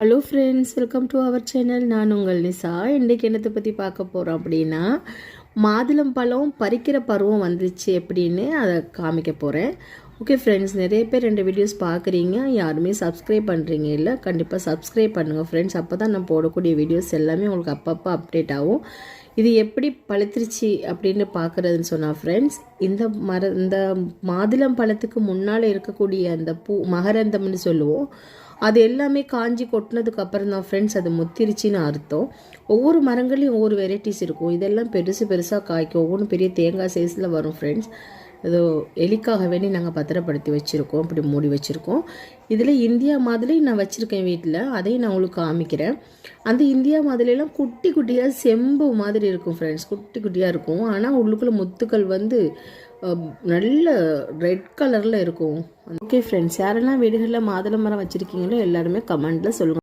Hello friends welcome to our channel நான் உங்கள் நிசா. இன்றைக்கி என்னத்தை பற்றி பார்க்க போகிறோம் அப்படின்னா மாதுளம் பழம் பறிக்கிற பருவம் வந்துச்சு அப்படின்னு அதை காமிக்க போகிறேன் ஓகே ஃப்ரெண்ட்ஸ் நிறைய பேர் ரெண்டு வீடியோஸ் பார்க்குறீங்க. யாருமே சப்ஸ்கிரைப் பண்ணுறீங்க இல்லை கண்டிப்பாக சப்ஸ்கிரைப் பண்ணுங்கள் ஃப்ரெண்ட்ஸ் அப்போ தான் நான் போடக்கூடிய வீடியோஸ் எல்லாமே உங்களுக்கு அப்பப்போ அப்டேட் ஆகும். இது எப்படி பழுத்துருச்சு அப்படின்னு பார்க்குறதுன்னு சொன்னால் ஃப்ரெண்ட்ஸ் இந்த மர இந்த மாதுளம் பழத்துக்கு முன்னால் இருக்கக்கூடிய அந்த பூ மகரந்தம்னு சொல்லுவோம். அது எல்லாமே காஞ்சி கொட்டினதுக்கு அப்புறம் தான் ஃப்ரெண்ட்ஸ் அது முத்திருச்சின்னு அர்த்தம். ஒவ்வொரு மரங்கள்லையும் ஒவ்வொரு வெரைட்டிஸ் இருக்கும். இதெல்லாம் பெருசு பெருசாக காய்க்கும். ஒவ்வொன்றும் பெரிய தேங்காய் சைஸில் வரும் ஃப்ரெண்ட்ஸ் ஏதோ எலிக்காக வேண்டி நாங்கள் பத்திரப்படுத்தி வச்சுருக்கோம் அப்படி மூடி வச்சுருக்கோம். இதில் இந்தியா மாதிரி நான் வச்சுருக்கேன் வீட்டில் அதையும் நான் உங்களுக்கு காமிக்கிறேன். அந்த இந்தியா மாதிரிலாம் குட்டி குட்டியாக செம்பு மாதிரி இருக்கும் ஃப்ரெண்ட்ஸ் குட்டி குட்டியாக இருக்கும். ஆனால் உள்ளுக்குள்ளே முத்துக்கள் வந்து நல்ல ரெட் கலரில் இருக்கும். ஓகே ஃப்ரெண்ட்ஸ் யாரெல்லாம் வீடுகளில் மாதுளை மரம் வச்சுருக்கீங்களோ எல்லாருமே கமெண்ட்டில் சொல்லுங்கள்